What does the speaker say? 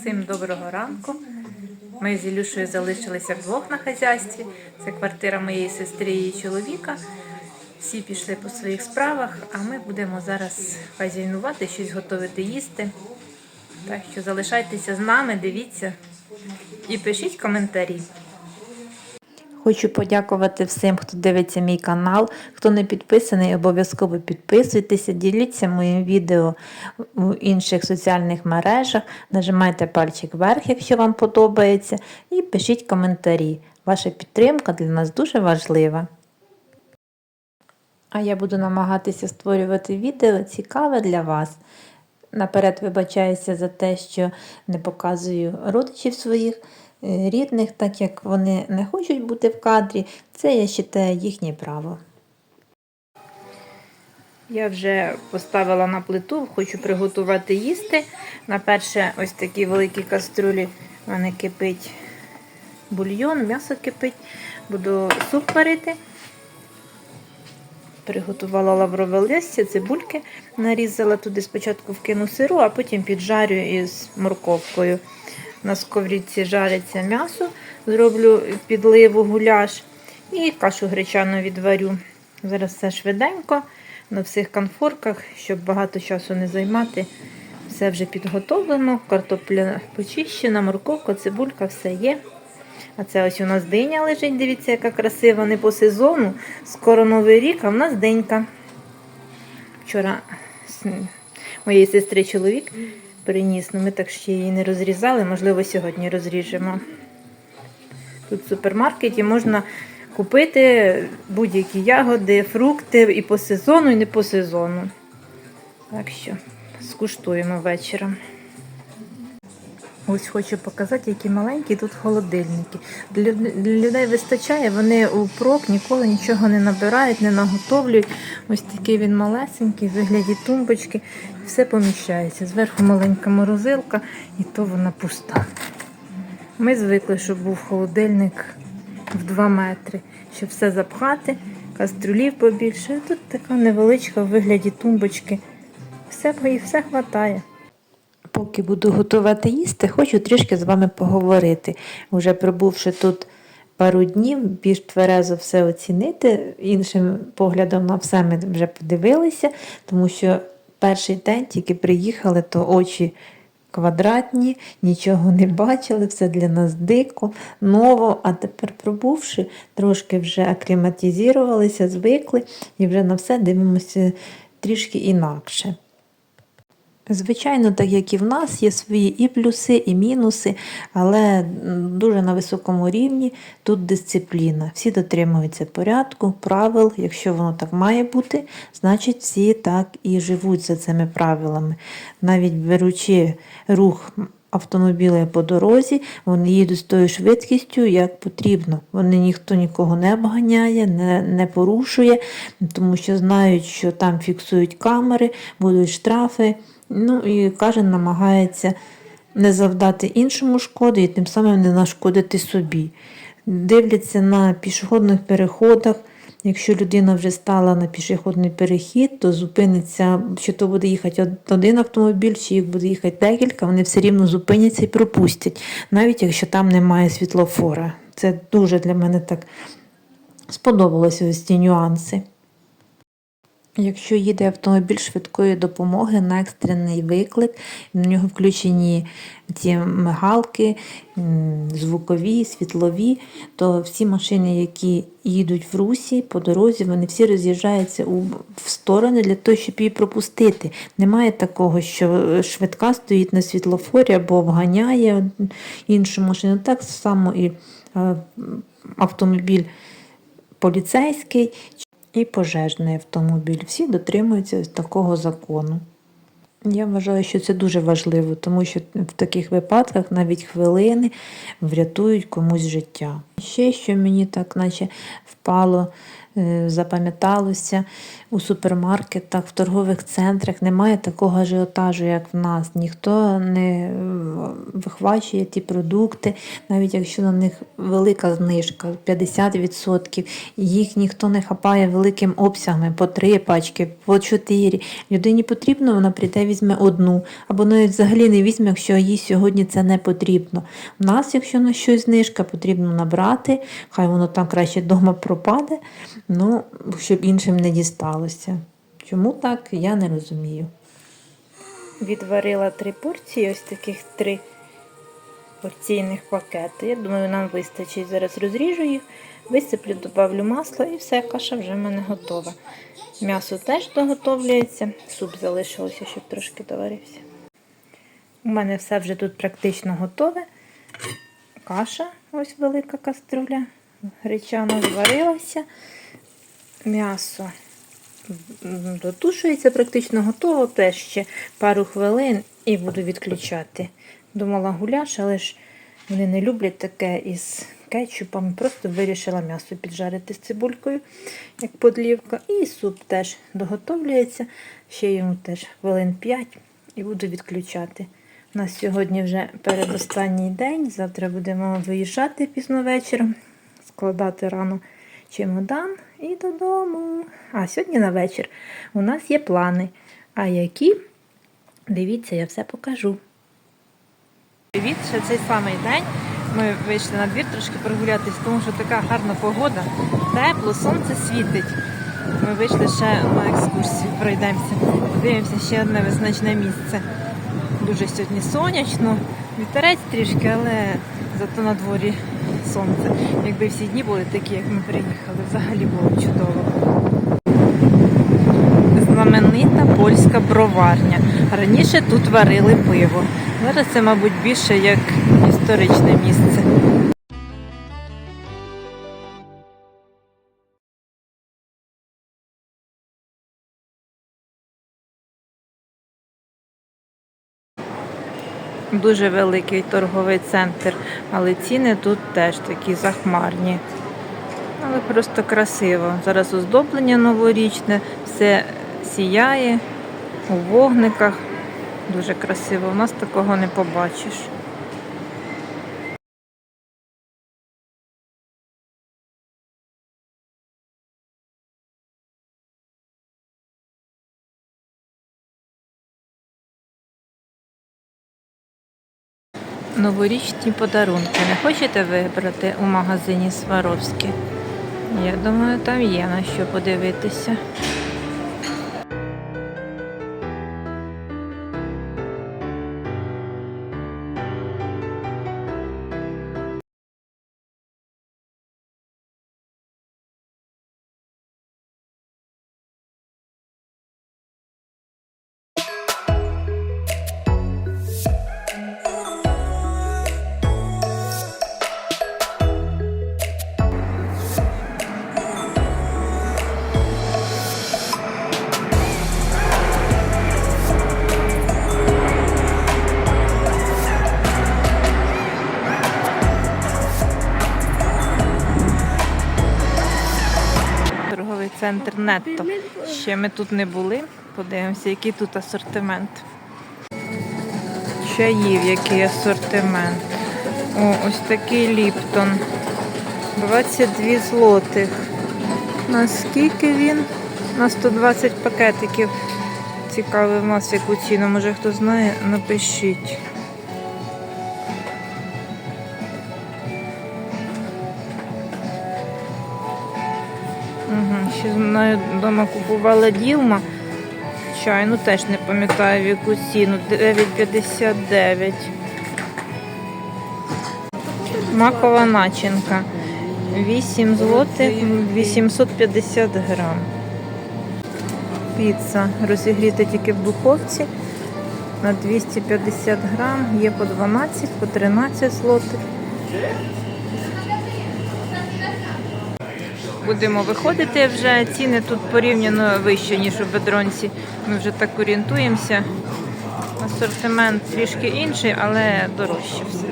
Всім доброго ранку. Ми з Ілюшею залишилися вдвох на хазяйстві. Це квартира моєї сестри і чоловіка. Всі пішли по своїх справах, а ми будемо зараз хазяйнувати, щось готувати їсти. Так що залишайтеся з нами, дивіться і пишіть коментарі. Хочу подякувати всім, хто дивиться мій канал. Хто не підписаний, обов'язково підписуйтеся, діліться моїм відео у інших соціальних мережах, нажимайте пальчик вверх, якщо вам подобається, і пишіть коментарі. Ваша підтримка для нас дуже важлива. А я буду намагатися створювати відео цікаве для вас. Наперед вибачаюся за те, що не показую родичів своїх рідних, так як вони не хочуть бути в кадрі. Це я вважаю їхнє право. Я вже поставила на плиту, хочу приготувати їсти. На перше, ось такі великі каструлі в мене кипить бульйон, м'ясо кипить, буду суп варити. Приготувала лаврове листя, цибульки, нарізала туди спочатку вкину сиру, а потім піджарю із морковкою. На сковорідці жариться м'ясо, зроблю підливу гуляш і кашу гречану відварю. Зараз все швиденько, на всіх конфорках, щоб багато часу не займати. Все вже підготовлено, картопля почищена, морковка, цибулька, все є. А це ось у нас диня лежить, дивіться, яка красива, не по сезону. Скоро новий рік, а в нас денька. Вчора моєї сестри чоловік приніс, але ми так ще її не розрізали, можливо, сьогодні розріжемо. Тут в супермаркеті можна купити будь-які ягоди, фрукти і по сезону, і не по сезону. Так що скуштуємо вечором. Ось хочу показати, які маленькі тут холодильники. Для, людей вистачає, вони у прок ніколи нічого не набирають, не наготовлюють. Ось такий він малесенький, в вигляді тумбочки. Все поміщається. Зверху маленька морозилка, і то вона пуста. Ми звикли, щоб був холодильник в 2 метри, щоб все запхати, кастрюлів побільше. Тут така невеличка в вигляді тумбочки. Все, і все хватає. Поки буду готувати їсти, хочу трішки з вами поговорити. Уже пробувши тут пару днів, більш тверезо все оцінити. Іншим поглядом на все ми вже подивилися, тому що перший день тільки приїхали, то очі квадратні, нічого не бачили, все для нас дико, ново. А тепер пробувши, трошки вже акліматизувалися, звикли і вже на все дивимося трішки інакше. Звичайно, так як і в нас, є свої і плюси, і мінуси, але дуже на високому рівні тут дисципліна. Всі дотримуються порядку, правил. Якщо воно так має бути, значить всі так і живуть за цими правилами. Навіть беручи рух автомобіля по дорозі, вони їдуть з тою швидкістю, як потрібно. Вони ніхто нікого не обганяє, не, не порушує, тому що знають, що там фіксують камери, будуть штрафи. Ну і кожен намагається не завдати іншому шкоди і тим самим не нашкодити собі. Дивляться на пішохідних переходах. Якщо людина вже стала на пішохідний перехід, то зупиниться, чи то буде їхати один автомобіль, чи їх буде їхати декілька, вони все рівно зупиняться і пропустять, навіть якщо там немає світлофора. Це дуже для мене так сподобалося ось ці нюанси. Якщо їде автомобіль швидкої допомоги на екстрений виклик, на нього включені ці мигалки, звукові, світлові, то всі машини, які їдуть в русі по дорозі, вони всі роз'їжджаються в сторони для того, щоб її пропустити. Немає такого, що швидка стоїть на світлофорі або обганяє іншу машину. Так само і е, автомобіль поліцейський і пожежний автомобіль. Всі дотримуються такого закону. Я вважаю, що це дуже важливо, тому що в таких випадках навіть хвилини врятують комусь життя. Ще що мені так, наче впало, запам'яталося у супермаркетах, в торгових центрах немає такого ажіотажу, як в нас. Ніхто не е, вихвачує ті продукти, навіть якщо на них велика знижка 50%, їх ніхто не хапає великим обсягами по три пачки, по чотири. Людині потрібно, вона прийде, візьме одну, або навіть взагалі не візьме, якщо їй сьогодні це не потрібно. У нас, якщо на щось знижка, потрібно набрати, хай воно там краще вдома пропаде, ну, щоб іншим не дісталося. Чому так, я не розумію. Відварила три порції, ось таких три порційних пакети. Я думаю, нам вистачить. Зараз розріжу їх, висиплю, добавлю масло і все, каша вже в мене готова. М'ясо теж доготовлюється, суп залишилося, щоб трошки доварився. У мене все вже тут практично готове. Каша, ось велика каструля, гречана зварилася. М'ясо дотушується, практично готово. Теж ще пару хвилин і буду відключати. Думала гуляш, але ж вони не люблять таке із кетчупом. Просто вирішила м'ясо піджарити з цибулькою, як подлівка. І суп теж доготовлюється. Ще йому теж хвилин 5 і буду відключати. У нас сьогодні вже передостанній день. Завтра будемо виїжджати пізно вечором, складати рано чемодан і додому. А сьогодні на вечір у нас є плани. А які? Дивіться, я все покажу. Привіт, ще цей самий день. Ми вийшли на двір трошки прогулятись, тому що така гарна погода. Тепло, сонце світить. Ми вийшли ще на екскурсію, пройдемося. Подивимося ще одне визначне місце. Дуже сьогодні сонячно, вітерець трішки, але зато на дворі сонце. Якби всі дні були такі, як ми приїхали, взагалі було чудово. Знаменита польська броварня. Раніше тут варили пиво. Зараз це, мабуть, більше як історичне місце. Дуже великий торговий центр, але ціни тут теж такі захмарні. Але просто красиво. Зараз оздоблення новорічне, все сіяє у вогниках. Дуже красиво. У нас такого не побачиш. Новорічні подарунки. Не хочете вибрати у магазині Сваровські? Я думаю, там є на що подивитися. Центр Нетто. Ще ми тут не були. Подивимося, який тут асортимент. Чаїв, який асортимент. О, ось такий Ліптон. 22 злотих. Наскільки він? На 120 пакетиків. Цікавий в нас яку ціну. Може хто знає, напишіть. Ще знаю, вдома купувала Ділма. Чайну теж не пам'ятаю в яку ціну. 9,59. Макова начинка. 8 злотих 850 грам. Піца розігріта тільки в духовці. На 250 грам. Є по 12, по 13 злотих. Будемо виходити вже. Ціни тут порівняно вищі, ніж у бедронці. Ми вже так орієнтуємося. Асортимент трішки інший, але дорожче все.